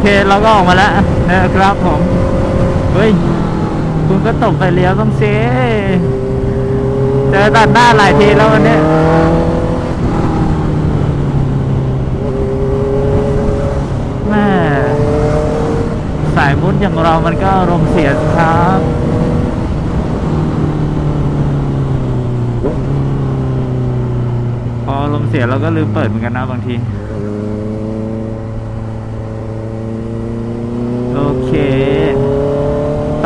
เคเราก็ออกมาแล้วนะครับผม เฮ้ย คุณก็ตบไฟเลี้ยวต้องเซเจอตัดหน้าหลายทีแล้ววันนี้แม่สายมุดอย่างเรามันก็อารมณ์เสียสครับพออารมณ์เสียเราก็ลืมเปิดเหมือนกันนะบางที โอเค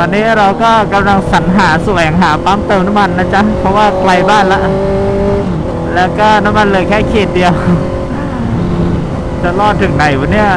ตอนนี้เราก็กำลังสรรหาแสวงหาปั๊มเติมน้ำมันนะจ๊ะ เพราะว่าไกลบ้านละแล้วก็น้ำมันเลยแค่ขีดเดียว จะรอดถึงไหนวะเนี่ย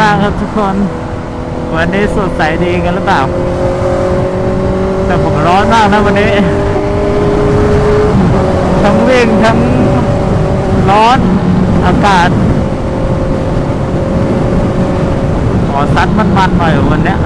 บ้างครับทุกคน วันนี้สดใสดีกันหรือเปล่า แต่ผมร้อนมากนะวันนี้ ทั้งวิ่งทั้งร้อนอากาศ ขอซัดมันๆหน่อยวันนี้ย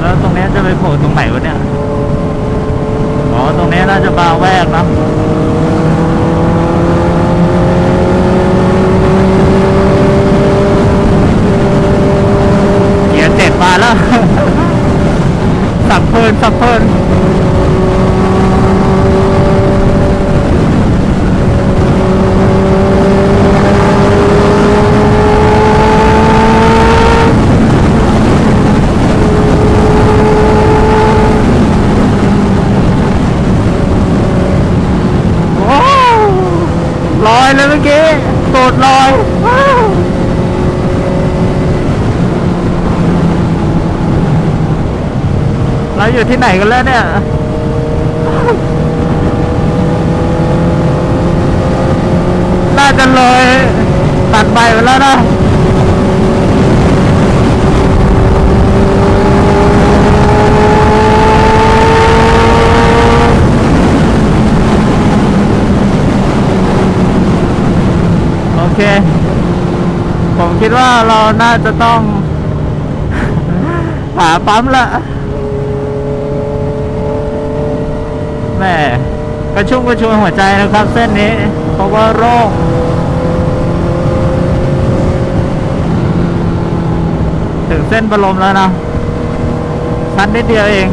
แล้วตรงนี้จะไปโผล่ตรงไหนวะเนี่ย อ๋อ ตรงนี้น่าจะบาแวกเนอะเกียร์เจ็ดมาแล้ว สับเพลินสับเพลินโอ้ลอยเลยเมื่อกี้โดดลอยว้าวเราอยู่ที่ ไหนกันแล้วเนี่ยน่าจะเลยตัดใบไปแล้วนะโอเค ผมคิดว่าเราน่าจะต้อง หาปั๊มละแม่ กระชุ่มกระชวยหัวใจนะครับ เส้นนี้เพราะว่าโรคถึงเส้นประลมแล้วนะชั้นนิดเดียวเอง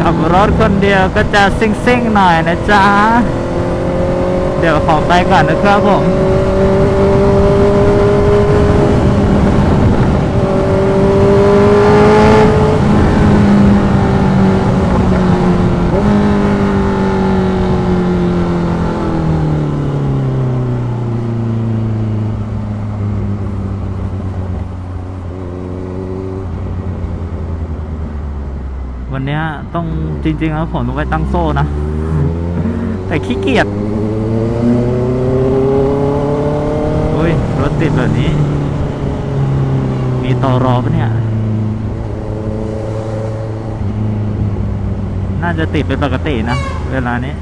ขับ รถคนเดียวก็จะซิ่งๆหน่อยนะจ๊ะ เดี๋ยวขอไปก่อนนะครับผม วันเนี้ยต้อง จริง ๆ แล้วผมต้องไปตั้งโซ่นะ แต่ขี้เกียจอุ้ย รถติดแบบนี้ มีต่อรอปะเนี่ย น่าจะติดเป็นปกตินะ เวลานี้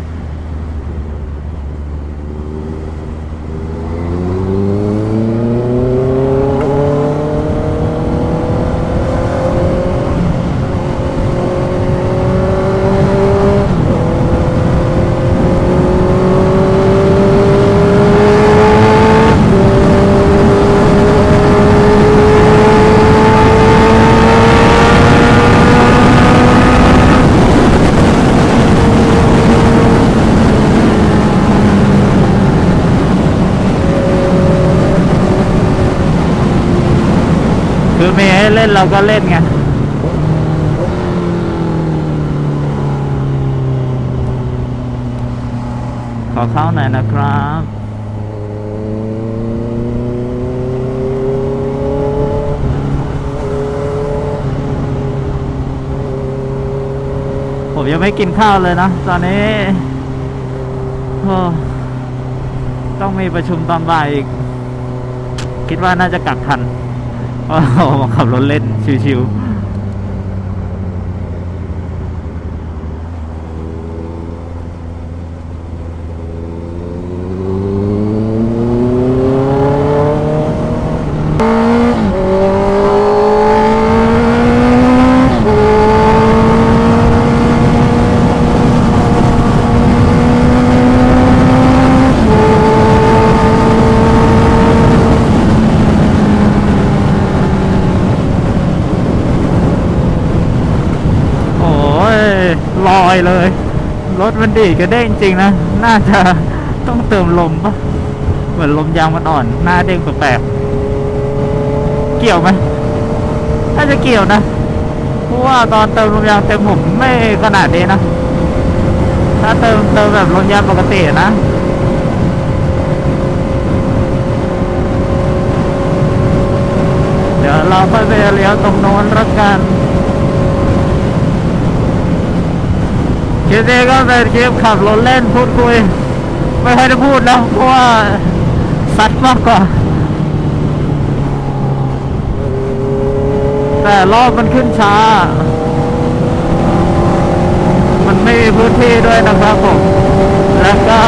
คือไม่ให้เล่นเราก็เล่นไงขอเข้าหน่อยนะครับผมยังไม่กินข้าวเลยนะ ตอนนี้ต้องมีประชุมตอนบ่ายอีก คิดว่าน่าจะกักทัน ขับรถเล่นชิวๆ โอ้ยลอย เลย รถมันดีกระเด้งจริงนะ น่าจะต้องเติมลมปะเหมือนลมยางมันอ่อน หน้าเด้งแปลกๆเกี่ยวไหมน่าจะเกี่ยวนะ เพราะว่าตอนเติมลมยางเต็มผมไม่ขนาดนี้นะ ถ้าเติมเติมแบบลมยางปกตินะเดี๋ยวเราค่อยไปเลี้ยวตรงโน้นละกัน คลิปนี้ก็เป็นคลิปขับรถเล่นพูดคุย ไม่ค่อยได้พูดแล้วเพราะว่าซัดมากกว่า แต่รอบมันขึ้นช้า มันไม่มีพื้นที่ด้วยนะครับผม แล้วก็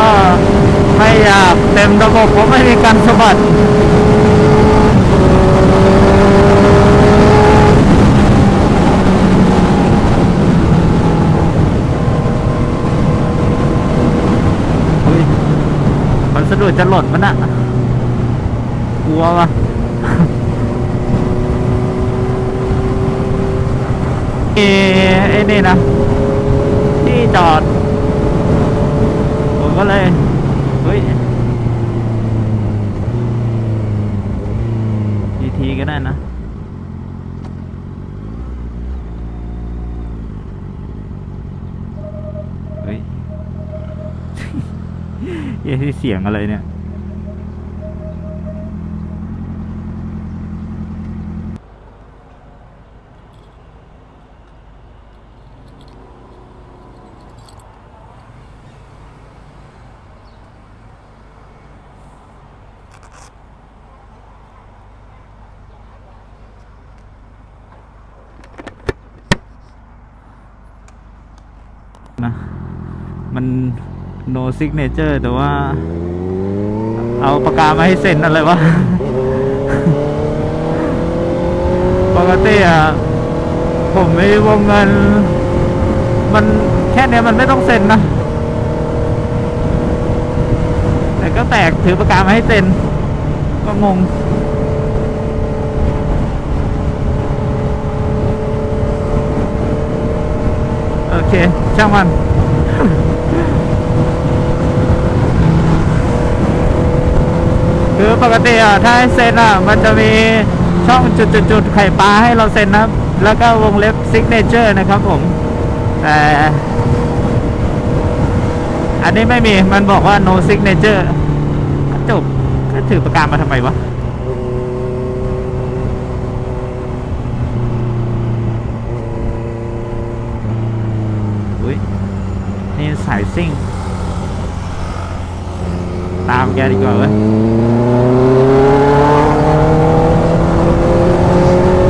ไม่อยากเต็มระบบเพราะไม่มีการสะบัด เฮ้ยมันสะดุดจะหล่นมันอะกลัววะเอไอ้นี่นะที่จอด ผมก็เลย เฮ้ยทีทีก็ได้นะ เฮ้ย เอะเสียงอะไรเนี่ย นะ มัน no signature แต่ว่า เอาปากกามาให้เซ็นอะไรวะปกติอะผมมีวงเงิน มันแค่เนี้ยมันไม่ต้องเซ็นนะแต่ก็แตกถือปากกามาให้เซ็น ก็งงโอเคช่างมัน คือ ปกติอะถ้าให้เซ็นอะมันจะมีช่องจุดๆไข่ปลาให้เราเซ็นนะครับ แล้วก็วงเล็บ signature นะครับผมแต่อันนี้ไม่มีมันบอกว่า no signature จบก็ถือประกามาทำไมวะอุ้ยนี่สายซิ่ง ตามแกดีกว่าเว้ย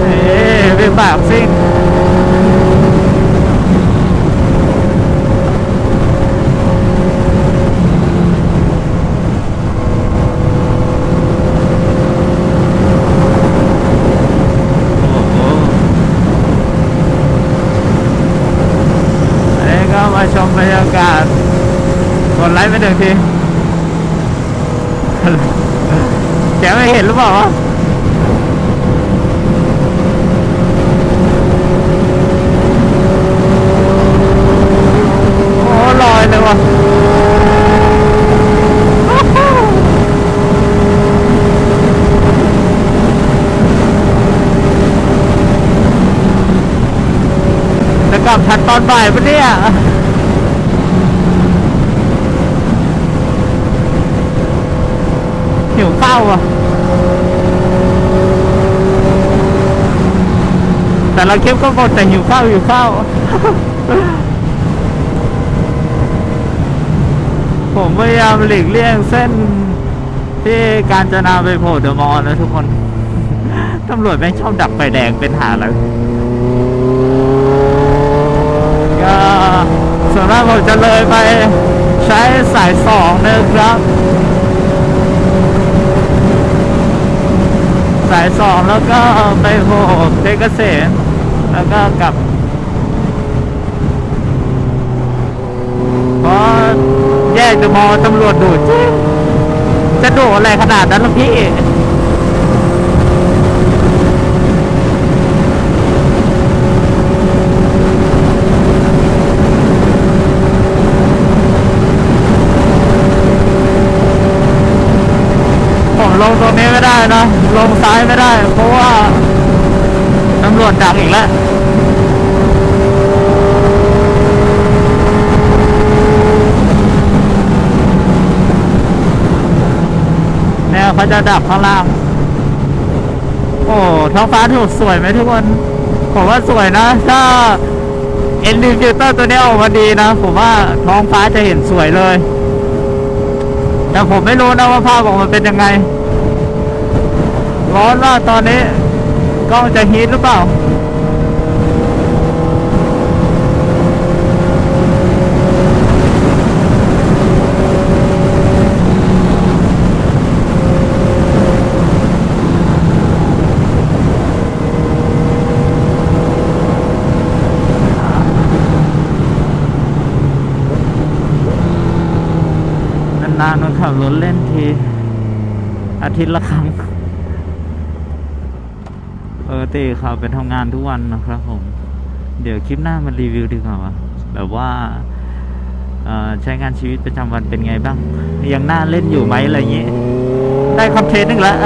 เอ๊ะเป็นแบบซิ่ง โอ้โหอันนี้ก็มา ชมบรรยากาศกดไลค์ไปหนึ่งทีแกไม่เห็นหรือเปล่าโอ้ลอยเลยวะจะกลับทันตอนบ่ายปะเนี่ย วข้าอะ แต่ละคลิปก็บ่นแต่หิวข้าวหิวข้าวผมพยายามหลีกเลี่ยงเส้นที่การจะนาไปโผล่เดอะมอลล์นะทุกคน ตำรวจแม่งชอบดักไฟแดงเป็นหาอะไรก็ส่วนมากผมจะเลยไปใช้สายสองนะครับ สายสองแล้วก็ไปโผล่เพชรเกษมแล้วก็กลับเพราะแยกจะมอตำรวจดูจริงจะดูอะไรขนาดนั้นล่ะพี่ ผมล งตรงนี้ไม่ได้นะ ลงซ้ายไม่ได้ เพราะว่าตำรวจดักอีกแล้วเนี่ยเขาจะดับข้างล่าง โอ้ท้องฟ้าถูกสวยไหมทุกคน ผมว่าสวยนะ ถ้าเอ็นดีฟิเตอร์ตัวนี้ออกมาดีนะ ผมว่าท้องฟ้าจะเห็นสวยเลย แต่ผมไม่รู้นะว่าภาพออกมาเป็นยังไง ร้อนว่าตอนนี้กล้องจะฮีทหรือเปล่านานๆมันขับรถเล่นที อาทิตย์ละครั้ง ปกติขับเปทำงานทุกวันนะครับผม เดี๋ยวคลิปหน้ามารีวิวดีกว่าแบบว่าใช้งานชีวิตประจำวันเป็นไงบ้าง ยังน่าเล่นอยู่ไหมอะไรอย่างนี้ ได้คอนเทนต์หนึ่งแล้ว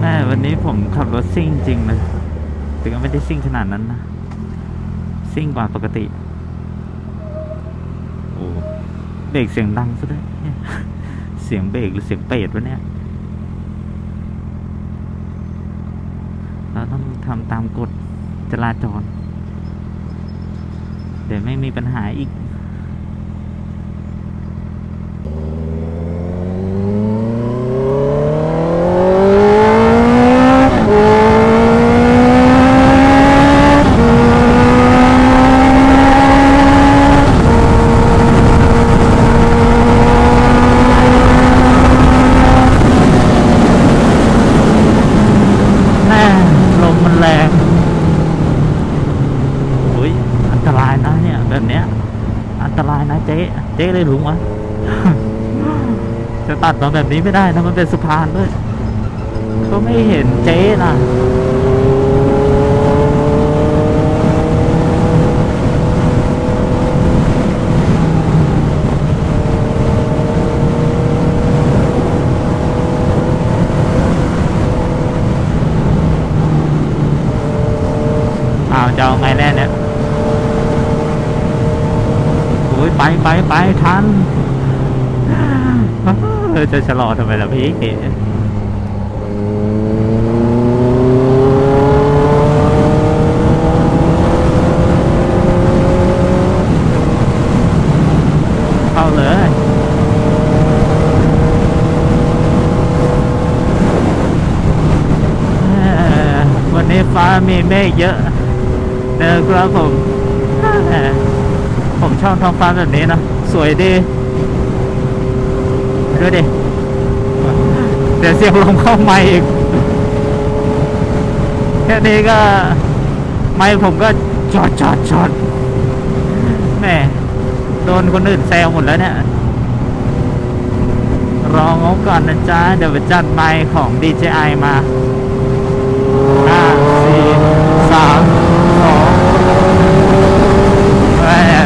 แม่วันนี้ผมขับรถซิ่งจริงเลยแต่ก็ไม่ได้ซิ่งขนาดนั้นนะ ซิ่งกว่าปกติ โอ้เบรกเสียงดังซะด้วยเสียงเบรกหรือเสียงเปรตวะเนี่ย เราต้องทำตามกฎจราจร เดี๋ยวไม่มีปัญหาอีก แม่ลมมันแรงโอ้ยอันตรายนะเนี่ย แบบเนี้ย อันตรายนะ เจ๊เลยหลุงวะจะตัดมาแบบนี้ไม่ได้นะมันเป็นสะพานด้วย ก็ไม่เห็นเจ๊นะอ้าวจะเอาไงแน่เนี่ยโอ้ยไปไปไปทัน เออ จะชะลอทำไมล่ะพี่เข้าเลยเอ่อวันนี้ฟ้ามีเมฆเยอะนะครับผม ผมชอบท้องฟ้าแบบนี้นะ สวยดี ดูดิเดี๋ยวเสียงลมเข้าไมค์อีก แค่นี้ก็ไมค์ผมก็จอดจอดจอดแม่โดนคนอื่นแซวหมดแล้วเนี่ยรองบก่อนนะจ๊ะ เดี๋ยวไปจัดไมค์ของ DJI มาห้าสี่สามสอง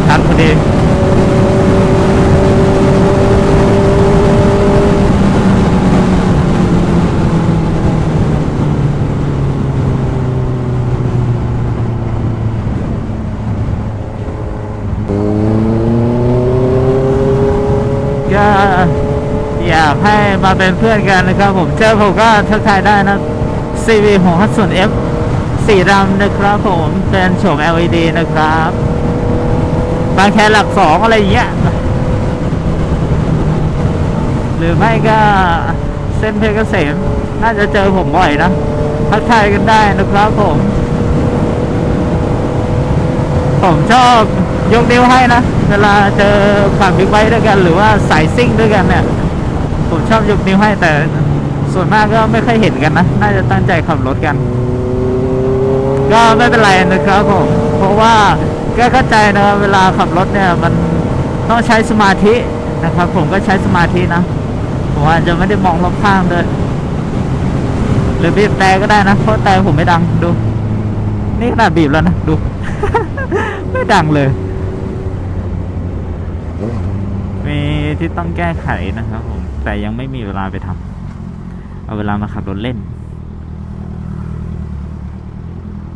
ทันพอดี ก็อยากให้มาเป็นเพื่อนกันนะครับผมเจอผมก็ทักทายได้นะ CV ของฮัตสุน F สีดำนะครับผมเป็นโฉม LED นะครับ บางแค่หลักสองอะไรอย่างเงี้ย หรือไม่ก็เส้นเพชรเกษมน่าจะเจอผมบ่อยนะทักทายกันได้นะครับผม ผมชอบยกนิ้วให้นะ เวลาเจอขับบิ๊กไบค์ด้วยกัน หรือว่าสายซิ่งด้วยกันเนี่ย ผมชอบยกนิ้วให้แต่ส่วนมากก็ไม่ค่อยเห็นกันนะ น่าจะตั้งใจขับรถกัน ก็ไม่เป็นไรนะครับผม เพราะว่าก็เข้าใจนะเวลาขับรถเนี่ยมันต้องใช้สมาธินะครับ ผมก็ใช้สมาธินะ ผมอาจจะไม่ได้มองรอบข้างด้วยหรือบีบแต่ก็ได้นะ เพราะแต่ผมไม่ดังดู นี่ขนาดบีบแล้วนะ ดู ไม่ดังเลย มี ที่ต้องแก้ไขนะครับผมแต่ยังไม่มีเวลาไปทำเอาเวลามาขับรถเล่น